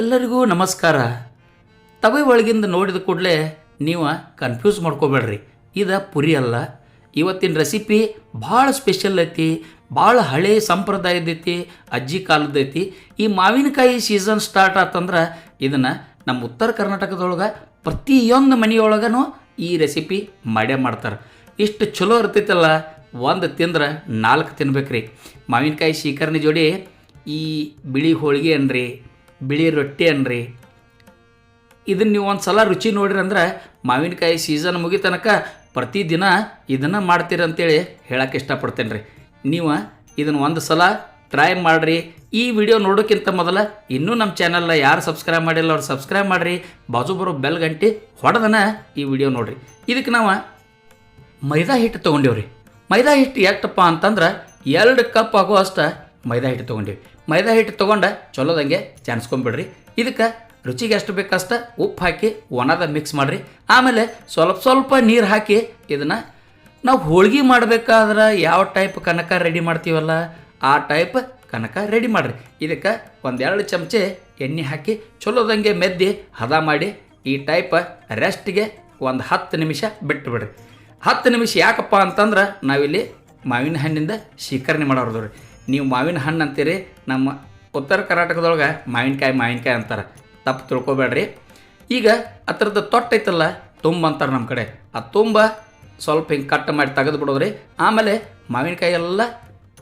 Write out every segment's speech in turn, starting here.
ಎಲ್ಲರಿಗೂ ನಮಸ್ಕಾರ. ತವೆ ಒಳಗಿಂದ ನೋಡಿದ ಕೂಡಲೇ ನೀವು ಕನ್ಫ್ಯೂಸ್ ಮಾಡ್ಕೋಬೇಡ್ರಿ. ಇದು ಪುರಿ ಅಲ್ಲ. ಇವತ್ತಿನ ರೆಸಿಪಿ ಭಾಳ ಸ್ಪೆಷಲ್ ಐತಿ, ಭಾಳ ಹಳೆ ಸಂಪ್ರದಾಯದೈತಿ ಅಜ್ಜಿ ಕಾಲದೈತಿ ಈ ಮಾವಿನಕಾಯಿ ಸೀಸನ್ ಸ್ಟಾರ್ಟ್ ಆತಂದ್ರೆ ಇದನ್ನು ನಮ್ಮ ಉತ್ತರ ಕರ್ನಾಟಕದೊಳಗೆ ಪ್ರತಿಯೊಂದು ಮನೆಯೊಳಗೂ ಈ ರೆಸಿಪಿ ಮಾಡೇ ಮಾಡ್ತಾರೆ. ಇಷ್ಟು ಚಲೋ ಇರ್ತೈತಲ್ಲ, ಒಂದು ತಿಂದ್ರೆ ನಾಲ್ಕು ತಿನ್ಬೇಕ್ರಿ. ಮಾವಿನಕಾಯಿ ಶೀಕರ್ಣಿ ಜೋಡಿ ಈ ಬಿಳಿ ಹೋಳಿಗೆ ಅನ್ರಿ ಬಿಳಿ ರೊಟ್ಟಿ ಅನ್ರಿ. ಇದನ್ನು ನೀವು ಒಂದು ಸಲ ರುಚಿ ನೋಡ್ರಿ ಅಂದ್ರೆ ಮಾವಿನಕಾಯಿ ಸೀಸನ್ ಮುಗಿತನಕ ಪ್ರತಿದಿನ ಇದನ್ನು ಮಾಡ್ತೀರಿ ಅಂತೇಳಿ ಹೇಳಕ್ಕೆ ಇಷ್ಟಪಡ್ತೇನೆ ರೀ ನೀವು ಇದನ್ನು ಒಂದು ಸಲ ಟ್ರೈ ಮಾಡಿರಿ. ಈ ವಿಡಿಯೋ ನೋಡೋಕ್ಕಿಂತ ಮೊದಲ ಇನ್ನೂ ನಮ್ಮ ಚಾನಲ್ನ ಯಾರು ಸಬ್ಸ್ಕ್ರೈಬ್ ಮಾಡಿಲ್ಲ ಅವ್ರು ಸಬ್ಸ್ಕ್ರೈಬ್ ಮಾಡಿರಿ. ಬಾಜು ಬರೋ ಬೆಲ್ ಗಂಟೆ ಹೊಡೆದನ ಈ ವಿಡಿಯೋ ನೋಡಿರಿ. ಇದಕ್ಕೆ ನಾವು ಮೈದಾ ಹಿಟ್ಟು ತೊಗೊಂಡೇವ್ರಿ. ಮೈದಾ ಹಿಟ್ಟು ಎಷ್ಟಪ್ಪ ಅಂತಂದ್ರೆ ಎರಡು ಕಪ್ ಆಗುವಷ್ಟು ಮೈದಾ ಹಿಟ್ಟು ತೊಗೊಂಡೀವಿ. ಮೈದಾ ಹಿಟ್ಟು ತೊಗೊಂಡ ಚಲೋದಂಗೆ ಚಾನ್ಸ್ಕೊಂಬಿಡ್ರಿ. ಇದಕ್ಕೆ ರುಚಿಗೆ ಎಷ್ಟು ಬೇಕಷ್ಟ ಉಪ್ಪು ಹಾಕಿ ಒಣದ ಮಿಕ್ಸ್ ಮಾಡಿರಿ. ಆಮೇಲೆ ಸ್ವಲ್ಪ ಸ್ವಲ್ಪ ನೀರು ಹಾಕಿ ಇದನ್ನು ನಾವು ಹೋಳ್ಗೆ ಮಾಡಬೇಕಾದ್ರೆ ಯಾವ ಟೈಪ್ ಕನಕ ರೆಡಿ ಮಾಡ್ತೀವಲ್ಲ, ಆ ಟೈಪ್ ಕನಕ ರೆಡಿ ಮಾಡಿರಿ. ಇದಕ್ಕೆ ಒಂದೆರಡು ಚಮಚೆ ಎಣ್ಣೆ ಹಾಕಿ ಚಲೋದಂಗೆ ಮೆದ್ದಿ ಹದ ಮಾಡಿ ಈ ಟೈಪ್ ರೆಸ್ಟ್ಗೆ ಒಂದು ಹತ್ತು ನಿಮಿಷ ಬಿಟ್ಟು ಬಿಡ್ರಿ ಹತ್ತು ನಿಮಿಷ ಯಾಕಪ್ಪ ಅಂತಂದ್ರೆ ನಾವಿಲ್ಲಿ ಮಾವಿನ ಹಣ್ಣಿಂದ ಶೀಕರಣೆ ಮಾಡೋರ್ದು ರೀ ನೀವು ಮಾವಿನ ಹಣ್ಣು ಅಂತೀರಿ, ನಮ್ಮ ಉತ್ತರ ಕರ್ನಾಟಕದೊಳಗೆ ಮಾವಿನಕಾಯಿ ಮಾವಿನಕಾಯಿ ಅಂತಾರೆ. ತಪ್ಪು ತಿಳ್ಕೊಬೇಡ್ರಿ. ಈಗ ಅದ್ರದ್ದು ತೊಟ್ಟೈತಲ್ಲ ತುಂಬ ಅಂತಾರೆ ನಮ್ಮ ಕಡೆ. ಆ ತುಂಬ ಸ್ವಲ್ಪ ಹಿಂಗೆ ಕಟ್ ಮಾಡಿ ತೆಗೆದು ಬಿಡೋದ್ರಿ. ಆಮೇಲೆ ಮಾವಿನಕಾಯಿ ಎಲ್ಲ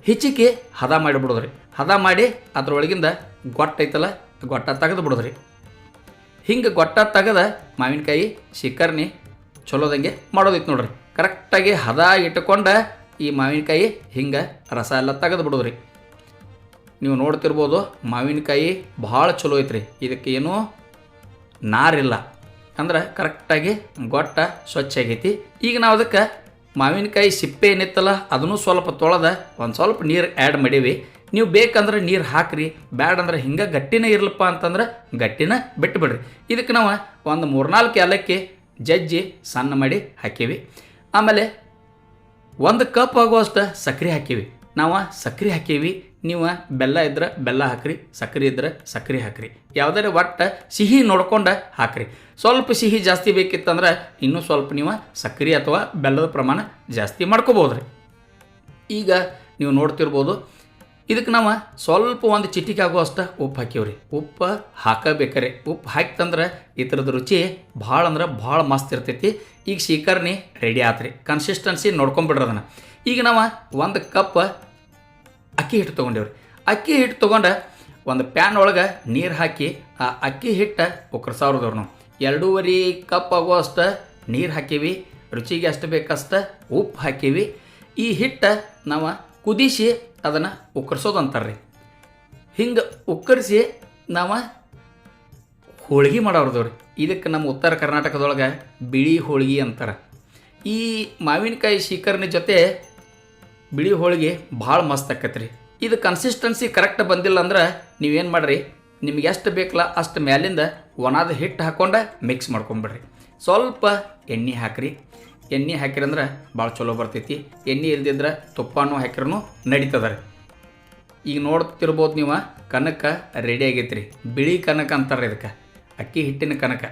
ಹಿಚಿಕಿ ಹದ ಮಾಡಿಬಿಡೋದ್ರಿ ಹದ ಮಾಡಿ ಅದ್ರೊಳಗಿಂದ ಗೊಟ್ಟ ಐತಲ್ಲ, ಗೊಟ್ಟ ತೆಗೆದು ಬಿಡೋದ್ರಿ. ಹಿಂಗೆ ಗೊಟ್ಟ ತೆಗೆದ ಮಾವಿನಕಾಯಿ ಶಿಕರ್ನಿ ಚಲೋದಂಗೆ ಮಾಡೋದಿತ್ತು ನೋಡ್ರಿ. ಕರೆಕ್ಟಾಗಿ ಹದ ಇಟ್ಟುಕೊಂಡ ಈ ಮಾವಿನಕಾಯಿ ಹಿಂಗೆ ರಸ ಎಲ್ಲ ತೆಗೆದು ಬಿಡೋದ್ರಿ. ನೀವು ನೋಡ್ತಿರ್ಬೋದು ಮಾವಿನಕಾಯಿ ಭಾಳ ಚಲೋ ಐತ್ರಿ. ಇದಕ್ಕೆ ಏನೂ ನಾರಿಲ್ಲ. ಅಂದ್ರೆ ಕರೆಕ್ಟಾಗಿ ಗೊಟ್ಟ ಸ್ವಚ್ಛ ಆಗೈತಿ. ಈಗ ನಾವು ಅದಕ್ಕೆ ಮಾವಿನಕಾಯಿ ಸಿಪ್ಪೆ ಏನಿತ್ತಲ್ಲ, ಅದನ್ನು ಸ್ವಲ್ಪ ತೊಳೆದ ಒಂದು ಸ್ವಲ್ಪ ನೀರು ಆ್ಯಡ್ ಮಾಡೀವಿ. ನೀವು ಬೇಕಂದ್ರೆ ನೀರು ಹಾಕ್ರಿ, ಬ್ಯಾಡಂದ್ರೆ ಹಿಂಗೆ ಗಟ್ಟಿನ ಇರ್ಲಪ್ಪ ಅಂತಂದ್ರೆ ಗಟ್ಟಿನ ಬಿಟ್ಬಿಡ್ರಿ. ಇದಕ್ಕೆ ನಾವು ಒಂದು ಮೂರ್ನಾಲ್ಕು ಏಲಕ್ಕಿ ಜಜ್ಜಿ ಸಣ್ಣ ಮಾಡಿ ಹಾಕೀವಿ. ಆಮೇಲೆ ಒಂದು ಕಪ್ ಆಗುವಷ್ಟು ಸಕ್ಕರೆ ಹಾಕೀವಿ. ನಾವು ಸಕ್ಕರೆ ಹಾಕೀವಿ, ನೀವು ಬೆಲ್ಲ ಇದ್ರೆ ಬೆಲ್ಲ ಹಾಕ್ರಿ ಸಕ್ಕರೆ ಇದ್ರೆ ಸಕ್ಕರೆ ಹಾಕ್ರಿ. ಯಾವುದಾರ ಒಟ್ಟು ಸಿಹಿ ನೋಡ್ಕೊಂಡು ಹಾಕ್ರಿ. ಸ್ವಲ್ಪ ಸಿಹಿ ಜಾಸ್ತಿ ಬೇಕಿತ್ತಂದ್ರೆ ಇನ್ನೂ ಸ್ವಲ್ಪ ನೀವು ಸಕ್ಕರೆ ಅಥವಾ ಬೆಲ್ಲದ ಪ್ರಮಾಣ ಜಾಸ್ತಿ ಮಾಡ್ಕೋಬೋದು ರೀ ಈಗ ನೀವು ನೋಡ್ತಿರ್ಬೋದು ಇದಕ್ಕೆ ನಾವು ಸ್ವಲ್ಪ ಒಂದು ಚಿಟಿಕೆ ಆಗುವಷ್ಟು ಉಪ್ಪು ಹಾಕೀವ್ರಿ ಉಪ್ಪು ಹಾಕಬೇಕ್ರಿ. ಉಪ್ಪು ಹಾಕ್ತಂದ್ರೆ ಥರದ ರುಚಿ ಭಾಳ ಅಂದ್ರೆ ಭಾಳ ಮಸ್ತ್ ಇರ್ತೈತಿ. ಈಗ ಶೀಕರ್ಣಿ ರೆಡಿ ಆತ್ರಿ. ಕನ್ಸಿಸ್ಟೆನ್ಸಿ ನೋಡ್ಕೊಂಬಿಡ್ರಿ ಅದನ್ನು. ಈಗ ನಾವು ಒಂದು ಕಪ್ ಅಕ್ಕಿ ಹಿಟ್ಟು ತೊಗೊಂಡೇವ್ರಿ. ಅಕ್ಕಿ ಹಿಟ್ಟು ತೊಗೊಂಡು ಒಂದು ಪ್ಯಾನ್ ಒಳಗೆ ನೀರು ಹಾಕಿ, ಆ ಅಕ್ಕಿ ಹಿಟ್ಟು ಉಕ್ಕರ್ಸಾವ್ರದವ್ರು ನಾವು. ಎರಡೂವರೆ ಕಪ್ ಆಗುವಷ್ಟು ನೀರು ಹಾಕೀವಿ. ರುಚಿಗೆ ಅಷ್ಟು ಬೇಕಷ್ಟು ಉಪ್ಪು ಹಾಕೀವಿ. ಈ ಹಿಟ್ಟು ನಾವು ಕುದಿಸಿ ಅದನ್ನು ಉಕ್ಕರ್ಸೋದು ಅಂತಾರೆ ರೀ ಹಿಂಗೆ ಉಕ್ಕರಿಸಿ ನಾವು ಹೋಳ್ಗೆ ಮಾಡೋರ್ದವ್ರಿ ಇದಕ್ಕೆ ನಮ್ಮ ಉತ್ತರ ಕರ್ನಾಟಕದೊಳಗೆ ಬಿಳಿ ಹೋಳ್ಗೆ ಅಂತಾರೆ. ಈ ಮಾವಿನಕಾಯಿ ಶೀಕರ್ಣಿ ಜೊತೆ ಬಿಳಿ ಹೋಳಿಗೆ ಭಾಳ ಮಸ್ತ್ ಆಕೈತೆ ರೀ ಇದು ಕನ್ಸಿಸ್ಟೆನ್ಸಿ ಕರೆಕ್ಟ್ ಬಂದಿಲ್ಲ ಅಂದ್ರೆ ನೀವೇನು ಮಾಡಿರಿ? ನಿಮ್ಗೆ ಎಷ್ಟು ಬೇಕಲ್ಲ ಅಷ್ಟು ಮ್ಯಾಲಿಂದ ಒಣದ ಹಿಟ್ಟು ಹಾಕ್ಕೊಂಡು ಮಿಕ್ಸ್ ಮಾಡ್ಕೊಂಬಿಡ್ರಿ. ಸ್ವಲ್ಪ ಎಣ್ಣೆ ಹಾಕ್ರಿ. ಎಣ್ಣೆ ಹಾಕಿರಂದ್ರೆ ಭಾಳ ಚಲೋ ಬರ್ತೈತಿ. ಎಣ್ಣೆ ಇಲ್ದಿದ್ರೆ ತುಪ್ಪನೂ ಹಾಕಿರೂ ನಡೀತದ ರೀ. ಈಗ ನೋಡ್ತಿರ್ಬೋದು ನೀವು, ಕನಕ ರೆಡಿ ಆಗೈತೆ ರೀ ಬಿಳಿ ಕನಕ ಅಂತಾರೆ ಇದಕ್ಕೆ. ಅಕ್ಕಿ ಹಿಟ್ಟಿನ ಕನಕ.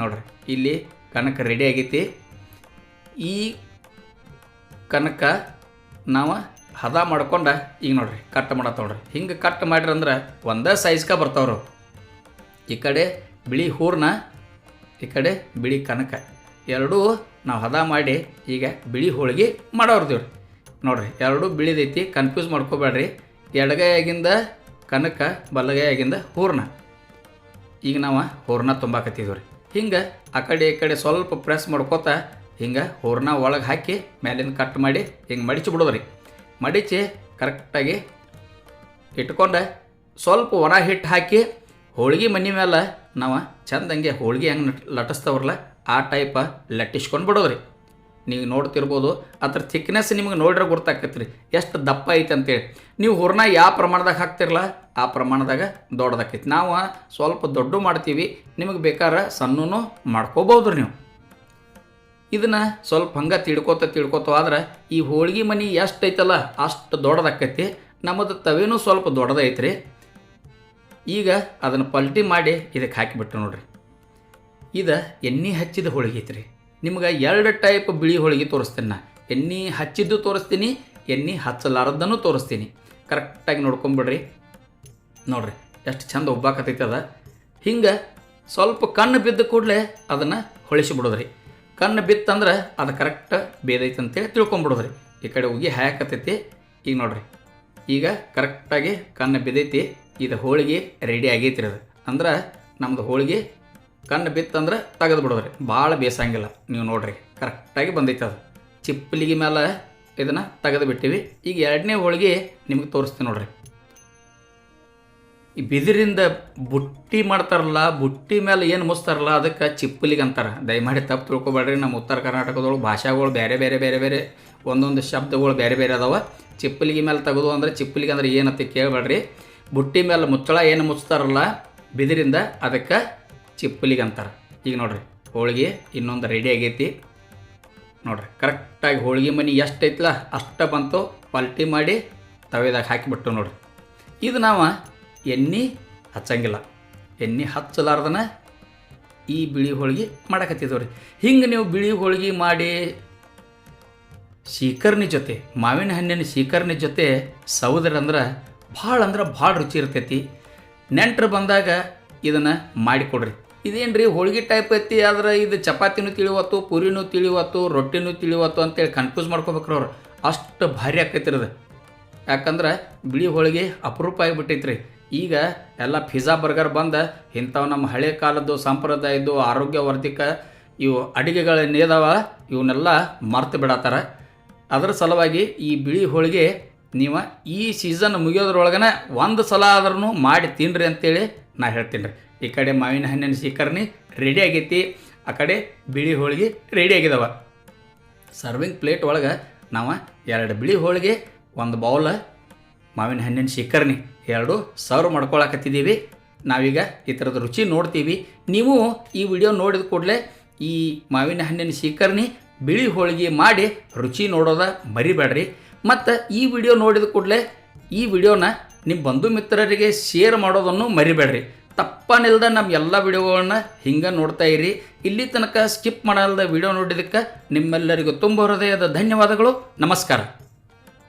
ನೋಡ್ರಿ, ಇಲ್ಲಿ ಕನಕ ರೆಡಿ ಆಗೈತಿ. ಈ ಕನಕ ನಾವು ಹದ ಮಾಡ್ಕೊಂಡು ಈಗ ನೋಡ್ರಿ ಕಟ್ ಮಾಡತ್ತ ನೋಡ್ರಿ. ಹಿಂಗೆ ಕಟ್ ಮಾಡಿರಂದ್ರೆ ಒಂದೇ ಸೈಜ್ಗೆ ಬರ್ತಾವ್ರು. ಈ ಕಡೆ ಬಿಳಿ ಹೂರ್ನ ಈ ಕಡೆ ಬಿಳಿ ಕನಕ. ಎರಡೂ ನಾವು ಹದ ಮಾಡಿ ಈಗ ಬಿಳಿ ಹೋಳಿಗೆ ಮಾಡೋರ್ದೇವ್ರಿ ನೋಡ್ರಿ, ಎರಡೂ ಬಿಳಿದೈತಿ ಕನ್ಫ್ಯೂಸ್ ಮಾಡ್ಕೋಬೇಡ್ರಿ. ಎಡಗೈಯಾಗಿಂದ ಕನಕ, ಬಲಗೈಯಾಗಿಂದ ಹೂರ್ಣ. ಈಗ ನಾವು ಹೂರ್ಣ ತುಂಬಾಕತ್ತಿದ್ವಿ ರೀ ಹಿಂಗೆ ಆ ಕಡೆ ಈ ಕಡೆ ಸ್ವಲ್ಪ ಪ್ರೆಸ್ ಮಾಡ್ಕೋತ ಹಿಂಗೆ ಹೂರ್ಣ ಒಳಗೆ ಹಾಕಿ ಮೇಲಿಂದ ಕಟ್ ಮಾಡಿ ಹಿಂಗೆ ಮಡಿಚಿ ಬಿಡೋದ್ರಿ. ಮಡಿಚಿ ಕರೆಕ್ಟಾಗಿ ಇಟ್ಕೊಂಡು ಸ್ವಲ್ಪ ಒಣ ಹಿಟ್ಟು ಹಾಕಿ ಹೋಳಿಗೆ ಮನೆ ಮೇಲೆ ನಾವು ಚಂದಂಗೆ ಹೋಳಿಗೆ ಹೆಂಗೆ ಲಟಸ್ತವ್ರಲ್ಲ, ಆ ಟೈಪ ಲಟ್ಟಿಸ್ಕೊಂಡು ಬಿಡೋದ್ರಿ. ನೀವು ನೋಡ್ತಿರ್ಬೋದು, ಅದ್ರ ಥಿಕ್ನೆಸ್ ನಿಮ್ಗೆ ನೋಡ್ರೆ ಗೊತ್ತಾಕೈತೆ ರೀ ಎಷ್ಟು ದಪ್ಪ ಐತೆ ಅಂತೇಳಿ. ನೀವು ಹೂರ್ಣ ಯಾವ ಪ್ರಮಾಣದಾಗ ಹಾಕ್ತಿರಲ್ಲ ಆ ಪ್ರಮಾಣದಾಗ ದೊಡ್ಡದಾಕೈತಿ. ನಾವು ಸ್ವಲ್ಪ ದೊಡ್ಡ ಮಾಡ್ತೀವಿ, ನಿಮಗೆ ಬೇಕಾದ್ರೆ ಸಣ್ಣನೂ ಮಾಡ್ಕೋಬೋದು ರೀ ನೀವು. ಇದನ್ನು ಸ್ವಲ್ಪ ಹಂಗೆ ತಿಳ್ಕೊತ ತಿಳ್ಕೊತ ಆದ್ರೆ, ಈ ಹೋಳ್ಗೆ ಮನೆ ಎಷ್ಟು ಐತಲ್ಲ, ಅಷ್ಟು ದೊಡ್ಡದಾಕೈತಿ. ನಮ್ಮದು ತವೇನೂ ಸ್ವಲ್ಪ ದೊಡ್ಡದೈತ್ರಿ. ಈಗ ಅದನ್ನು ಪಲ್ಟಿ ಮಾಡಿ ಇದಕ್ಕೆ ಹಾಕಿಬಿಟ್ಟು ನೋಡ್ರಿ. ಇದು ಎಣ್ಣೆ ಹಚ್ಚಿದ ಹೋಳಿಗೆ ಐತ್ರಿ. ನಿಮ್ಗೆ ಎರಡು ಟೈಪ್ ಬಿಳಿ ಹೋಳಿಗೆ ತೋರಿಸ್ತೀನಿ ನಾ. ಎಣ್ಣೆ ಹಚ್ಚಿದ್ದು ತೋರಿಸ್ತೀನಿ, ಎಣ್ಣೆ ಹಚ್ಚಲಾರದ್ದನ್ನು ತೋರಿಸ್ತೀನಿ. ಕರೆಕ್ಟಾಗಿ ನೋಡ್ಕೊಂಬಿಡ್ರಿ. ನೋಡ್ರಿ, ಎಷ್ಟು ಚಂದ ಒಬ್ಬಾಕತೈತೆ ಅದ. ಹಿಂಗೆ ಸ್ವಲ್ಪ ಕಣ್ಣು ಬಿದ್ದ ಕೂಡಲೇ ಅದನ್ನು ಹೊಳಿಸಿಬಿಡೋದ್ರಿ. ಕಣ್ಣು ಬಿತ್ತಂದ್ರೆ ಅದು ಕರೆಕ್ಟ್ ಬೇದೈತೆ ಅಂತೇಳಿ ತಿಳ್ಕೊಂಬಿಡೋದ್ರಿ. ಈ ಕಡೆ ಉಗಿ ಹಾಕತೈತಿ ಈಗ ನೋಡ್ರಿ, ಈಗ ಕರೆಕ್ಟಾಗಿ ಕಣ್ಣು ಬಿದ್ದೈತಿ. ಇದು ಹೋಳಿಗೆ ರೆಡಿ ಆಗೈತ್ರಿ ಅದು. ಅಂದ್ರೆ ನಮ್ದು ಹೋಳಿಗೆ ಕಣ್ಣು ಬಿತ್ತಂದ್ರೆ ತೆಗೆದು ಬಿಡೋದ್ರಿ. ಭಾಳ ಬೇಸಂಗಿಲ್ಲ. ನೀವು ನೋಡ್ರಿ ಕರೆಕ್ಟಾಗಿ ಬಂದೈತೆ ಅದು. ಚಿಪ್ಪಲಿಗೆ ಮೇಲೆ ಇದನ್ನು ತೆಗೆದು ಬಿಟ್ಟಿವಿ. ಈಗ ಎರಡನೇ ಹೋಳಿಗೆ ನಿಮಗೆ ತೋರಿಸ್ತೀನಿ ನೋಡ್ರಿ. ಈ ಬಿದಿರಿಂದ ಬುಟ್ಟಿ ಮಾಡ್ತಾರಲ್ಲ, ಬುಟ್ಟಿ ಮೇಲೆ ಏನು ಮುಸ್ತಾರಲ್ಲ ಅದಕ್ಕೆ ಚಿಪ್ಪಲಿಗೆ ಅಂತಾರೆ. ದಯಮಾಡಿ ತಪ್ಪು ತಿಳ್ಕೊಬೇಡ್ರಿ. ನಮ್ಮ ಉತ್ತರ ಕರ್ನಾಟಕದೊಳಗೆ ಭಾಷೆಗಳು ಬೇರೆ ಬೇರೆ ಬೇರೆ ಬೇರೆ ಒಂದೊಂದು ಶಬ್ದಗಳು ಬೇರೆ ಬೇರೆ ಅದಾವ. ಚಿಪ್ಪಲಿಗೆ ಮೇಲೆ ತೆಗೆದು ಅಂದರೆ ಚಿಪ್ಪಲಿಗೆ ಅಂದ್ರೆ ಏನಂತ ಕೇಳಬೇಡ್ರಿ. ಬುಟ್ಟಿ ಮೇಲೆ ಮುಚ್ಚಳ ಏನು ಮುಚ್ತಾರಲ್ಲ ಬಿದಿರಿಂದ ಅದಕ್ಕೆ ಚಿಪ್ಪಲಿಗೆ ಅಂತಾರೆ ಈಗ ನೋಡ್ರಿ, ಹೋಳಿಗೆ ಇನ್ನೊಂದು ರೆಡಿ ಆಗೈತಿ. ನೋಡ್ರಿ ಕರೆಕ್ಟಾಗಿ ಹೋಳಿಗೆ ಮನೆ ಎಷ್ಟು ಐತಲ್ಲ ಅಷ್ಟ ಬಂತು, ಪಲ್ಟಿ ಮಾಡಿ ತವೆದಾಗ ಹಾಕಿಬಿಟ್ಟು ನೋಡ್ರಿ. ಇದು ನಾವು ಎಣ್ಣೆ ಹಚ್ಚಂಗಿಲ್ಲ. ಎಣ್ಣೆ ಹಚ್ಚಲಾರ್ದನ ಈ ಬಿಳಿ ಹೋಳಿಗೆ ಮಾಡಕತ್ತಿದ್ದೇವೆ ರೀ ಹಿಂಗೆ ನೀವು ಬಿಳಿ ಹೋಳಿಗೆ ಮಾಡಿ ಶೀಕರ್ಣಿ ಜೊತೆ, ಮಾವಿನ ಹಣ್ಣಿನ ಶೀಕರ್ಣಿ ಜೊತೆ ಸೌದರ ಅಂದ್ರೆ ಭಾಳ ಅಂದ್ರೆ ಭಾಳ ರುಚಿ ಇರ್ತೈತಿ. ನೆಂಟರು ಬಂದಾಗ ಇದನ್ನು ಮಾಡಿಕೊಡ್ರಿ. ಇದೇನು ರೀ ಹೋಳಿಗೆ ಟೈಪ್ ಐತಿ, ಆದ್ರೆ ಇದು ಚಪಾತಿನೂ ತಿಳಿವತ್ತು, ಪೂರಿನೂ ತಿಳಿವತ್ತು, ರೊಟ್ಟಿನೂ ತಿಳಿವತ್ತು ಅಂತೇಳಿ ಕನ್ಫ್ಯೂಸ್ ಮಾಡ್ಕೋಬೇಕ್ರಿ ಅವ್ರು. ಅಷ್ಟು ಭಾರಿ ಆಕೈತಿ ಅದು. ಯಾಕಂದ್ರೆ ಬಿಳಿ ಹೋಳಿಗೆ ಅಪರೂಪ ಆಗಿಬಿಟ್ಟೈತ್ರಿ. ಈಗ ಎಲ್ಲ ಪಿಜ್ಜಾ ಬರ್ಗರ್ ಬಂದ ಇಂಥವು ನಮ್ಮ ಹಳೆ ಕಾಲದ್ದು ಸಂಪ್ರದಾಯದ್ದು ಆರೋಗ್ಯವರ್ಧಕ ಇವು ಅಡುಗೆಗಳೇನಿದಾವ ಇವನ್ನೆಲ್ಲ ಮರ್ತು ಬಿಡತ್ತಾರ ಅದರ ಸಲುವಾಗಿ ಈ ಬಿಳಿ ಹೋಳಿಗೆ ನೀವು ಈ ಸೀಸನ್ ಮುಗಿಯೋದ್ರೊಳಗನ ಒಂದು ಸಲ ಆದ್ರೂ ಮಾಡಿ ತಿನ್ನಿರಿ ಅಂತೇಳಿ ನಾ ಹೇಳ್ತೀನಿ ರೀ. ಈ ಕಡೆ ಮಾವಿನ ಹಣ್ಣಿನ ಸೀಕರ್ಣಿ ರೆಡಿ ಆಗೈತಿ. ಆ ಕಡೆ ಬಿಳಿ ಹೋಳಿಗೆ ರೆಡಿ ಆಗಿದಾವ. ಸರ್ವಿಂಗ್ ಪ್ಲೇಟ್ ಒಳಗೆ ನಾವು ಎರಡು ಬಿಳಿ ಹೋಳಿಗೆ, ಒಂದು ಬೌಲ್ ಮಾವಿನ ಹಣ್ಣಿನ ಸೀಕರ್ಣಿ ಎರಡು ಸರ್ವ್ ಮಾಡ್ಕೊಳಕತ್ತಿದ್ದೀವಿ ನಾವೀಗ ಈ ಥರದ ರುಚಿ ನೋಡ್ತೀವಿ. ನೀವು ಈ ವಿಡಿಯೋ ನೋಡಿದ ಕೂಡಲೇ ಈ ಮಾವಿನ ಹಣ್ಣಿನ ಸೀಕರ್ಣಿ ಬಿಳಿ ಹೋಳಿಗೆ ಮಾಡಿ ರುಚಿ ನೋಡೋದ ಮರಿಬೇಡ್ರಿ. ಮತ್ತು ಈ ವಿಡಿಯೋ ನೋಡಿದ ಕೂಡಲೇ ಈ ವಿಡಿಯೋನ ನಿಮ್ಮ ಬಂಧು ಮಿತ್ರರಿಗೆ ಶೇರ್ ಮಾಡೋದನ್ನು ಮರಿಬೇಡ್ರಿ. ತಪ್ಪನಿಲ್ದ ನಮ್ಮ ಎಲ್ಲ ವಿಡಿಯೋಗಳನ್ನ ಹಿಂಗೆ ನೋಡ್ತಾ ಇರಿ. ಇಲ್ಲಿ ತನಕ ಸ್ಕಿಪ್ ಮಾಡಲ್ದ ವಿಡಿಯೋ ನೋಡಿದ್ದಕ್ಕೆ ನಿಮ್ಮೆಲ್ಲರಿಗೂ ತುಂಬ ಹೃದಯದ ಧನ್ಯವಾದಗಳು. ನಮಸ್ಕಾರ.